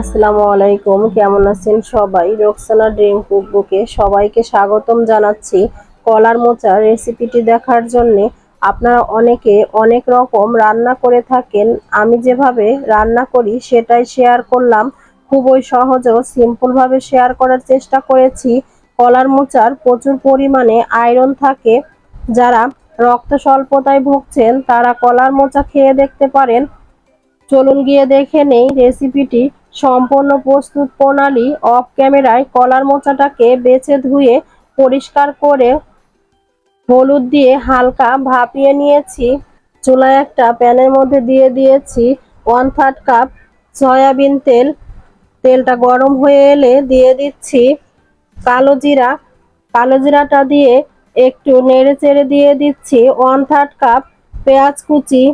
আসসালামু আলাইকুম, কেমন আছেন সবাই? রোকসানা ড্রিম কুকবুকে সবাইকে স্বাগতম জানাচ্ছি কলার মোচার রেসিপিটি দেখার জন্য। আপনারা অনেকে অনেক রকম রান্না করে থাকেন, আমি যেভাবে রান্না করি সেটাই শেয়ার করলাম। খুবই সহজ ও সিম্পলভাবে শেয়ার করার চেষ্টা করেছি। কলার মোচার প্রচুর পরিমাণে আয়রন থাকে। যারা রক্ত স্বল্পতায় ভুগছেন, তারা কলার মোচা খেয়ে দেখতে পারেন। চলুন গিয়ে দেখে নেই রেসিপিটি। সম্পূর্ণ প্রস্তুত প্রণালী অফ ক্যামেরায় কলার মোচাটাকে বেছে ধুয়ে পরিষ্কার করে হলুদ দিয়ে হালকা ভাপিয়ে নিয়েছি। চুলায় একটা প্যানের মধ্যে দিয়ে দিয়েছি ওয়ান থার্ড কাপ সয়াবিন তেল। তেলটা গরম হয়ে এলে দিয়ে দিচ্ছি কালো জিরা। কালো জিরাটা দিয়ে একটু নেড়ে চেড়ে দিয়ে দিচ্ছি ওয়ান থার্ড কাপ পেঁয়াজ কুচি।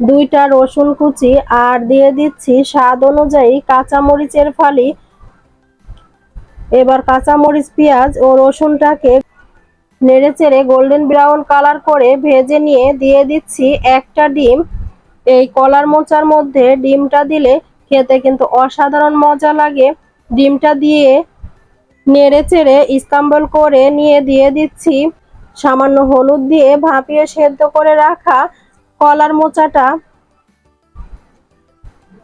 দুইটা রসুন কুচি আর দিয়ে দিচ্ছি স্বাদ অনুযায়ী কাঁচামরিচের ফালি। এবার কাঁচামরিচ, পেঁয়াজ ও রসুনটাকে নেড়ে চেড়ে গোল্ডেন ব্রাউন কালার করে ভেজে নিয়ে দিয়ে দিচ্ছি একটা ডিম। এই কলার মোচার মধ্যে ডিমটা দিলে খেতে কিন্তু অসাধারণ মজা লাগে। ডিমটা দিয়ে নেড়ে চেড়ে স্কাম্বল করে নিয়ে দিয়ে দিচ্ছি। সামান্য হলুদ দিয়ে ভাপিয়ে সেদ্ধ করে রাখা কলার মোচাটা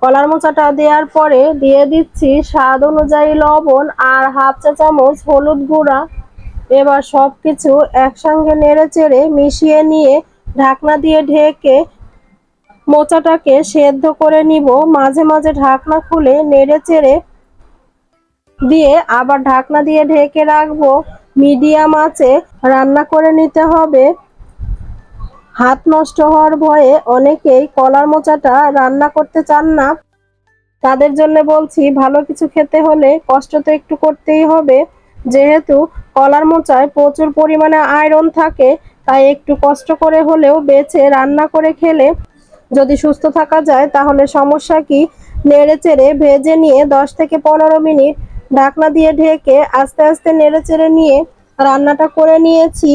কলার মোচাটা দেওয়ার পরে দিয়ে দিচ্ছি স্বাদ অনুযায়ী লবণ আর হাফ চা চামচ হলুদ গুঁড়া। এবার সব কিছু একসঙ্গে নেড়ে চেড়ে মিশিয়ে নিয়ে ঢাকনা দিয়ে ঢেকে মোচাটাকে সেদ্ধ করে নিব। মাঝে মাঝে ঢাকনা খুলে নেড়ে চেড়ে দিয়ে আবার ঢাকনা দিয়ে ঢেকে রাখব। মিডিয়াম আঁচে রান্না করে নিতে হবে। হাত নষ্ট হওয়ার ভয়ে অনেকেই কলার মোচাটা রান্না করতে চান না। তাদের জন্য বলছি, ভালো কিছু খেতে হলে কষ্ট তো একটু করতেই হবে। যেহেতু কলার মোচায় প্রচুর পরিমাণে আয়রন থাকে, তাই একটু কষ্ট করে হলেও বেছে রান্না করে খেলে যদি সুস্থ থাকা যায়, তাহলে সমস্যা কি? নেড়ে চেড়ে ভেজে নিয়ে দশ থেকে পনেরো মিনিট ঢাকনা দিয়ে ঢেকে আস্তে আস্তে নেড়ে চেড়ে নিয়ে রান্নাটা করে নিয়েছি।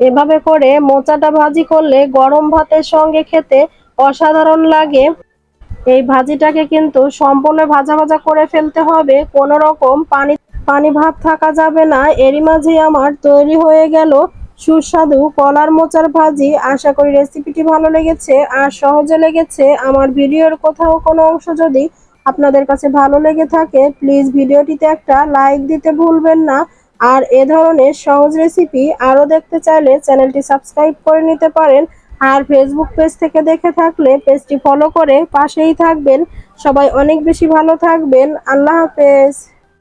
এভাবে করে মোচাটা ভাজি করলে গরম ভাতের সঙ্গে খেতে অসাধারণ লাগে। এই ভাজিটাকে কিন্তু সম্পূর্ণ ভাজা ভাজা করে ফেলতে হবে। কোনো রকম পানি পানি ভাব থাকা যাবে না। এরই মাঝে আমার তৈরি হয়ে গেল সুস্বাদু কলার মোচার ভাজি। আশা করি রেসিপিটি ভালো লেগেছে। আর সহজে লেগেছে। আমার ভিডিওর কোথাও কোনো অংশ যদি আপনাদের কাছে ভালো লেগে থাকে, প্লিজ ভিডিওটিতে একটা লাইক দিতে ভুলবেন না। আর এ ধরনের সহজ রেসিপি আরও দেখতে চাইলে চ্যানেলটি সাবস্ক্রাইব করে নিতে পারেন। আর ফেসবুক পেজ থেকে দেখে থাকলে পেজটি ফলো করে পাশেই থাকবেন। সবাই অনেক বেশি ভালো থাকবেন। আল্লাহ হাফেজ।